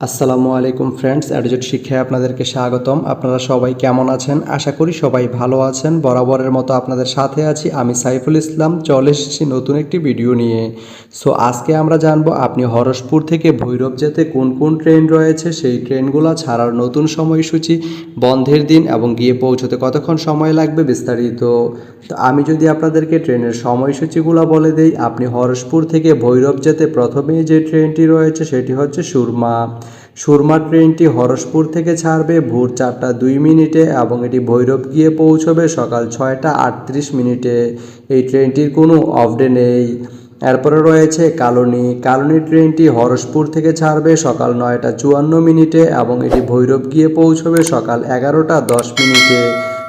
আসসালামু আলাইকুম ফ্রেন্ডস অ্যাডজেট শিক্ষায় আপনাদেরকে স্বাগতম। আপনারা সবাই কেমন আছেন? আশা করি সবাই ভালো আছেন। বরাবরের মতো আপনাদের সাথে আছি আমি সাইফুল ইসলাম। চলে এসেছি নতুন একটি ভিডিও নিয়ে। সো, আজকে আমরা জানব আপনি হরসপুর থেকে ভৈরব যেতে কোন কোন ট্রেন রয়েছে? সেই ট্রেনগুলো ছাড়ার নতুন সময়সূচি, বন্ধের দিন এবং গিয়ে পৌঁছতে কতক্ষণ সময় লাগবে বিস্তারিত। তো, আমি যদি আপনাদেরকে ট্রেনের সময়সূচিগুলো বলে দেই, আপনি হরসপুর থেকে ভৈরব যেতে প্রথমেই যে ট্রেনটি রয়েছে সেটি হচ্ছে সুরমা। সুরমা ট্রেনটি হরসপুর থেকে ছাড়বে ভোর চারটা দুই মিনিটে এবং এটি ভৈরব গিয়ে পৌঁছবে সকাল ছয়টা আটত্রিশ মিনিটে। এই ট্রেনটির কোনো অফডে নেই। এরপরে রয়েছে কালনী। কালনী ট্রেনটি হরসপুর থেকে ছাড়বে সকাল নয়টা চুয়ান্ন মিনিটে এবং এটি ভৈরব গিয়ে পৌঁছবে সকাল এগারোটা দশ মিনিটে।